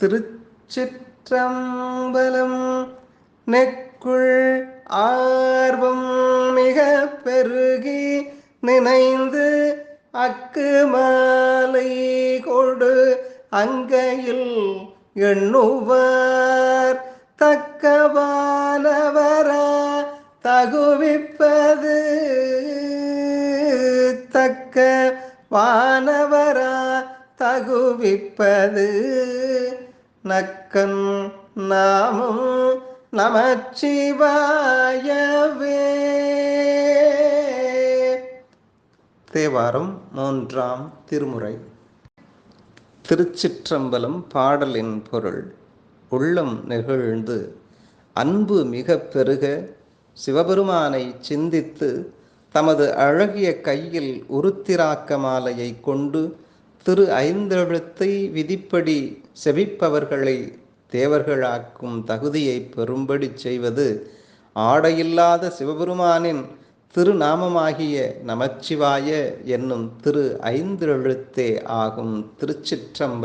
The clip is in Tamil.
திருச்சிற்றம்பலம் நெக்குள் ஆர்வம் மிக பெருகி நினைந்து அக்கு மாலை கொடு அங்கையில் எண்ணுவார். தக்கவானவரா தகுவிப்பது தக்க வானவரா தகுவிப்பது. நக்கன் நாமும் நமச்சிவாயவே. தேவாரம் மூன்றாம் திருமுறை. திருச்சிற்றம்பலம் பாடலின் பொருள். உள்ளம் நெகிழ்ந்து அன்பு மிக பெருக சிவபெருமானை சிந்தித்து தமது அழகிய கையில் உருத்திராக்க மாலையை கொண்டு திரு ஐந்தெழுத்தை விதிப்படி செவிப்பவர்களை தேவர்களாக்கும் தகுதியை பெறும்படி செய்வது ஆடையில்லாத சிவபெருமானின் திருநாமமாகிய நமச்சிவாய என்னும் திரு ஐந்தெழுத்தே ஆகும் திருச்சிற்றம்ப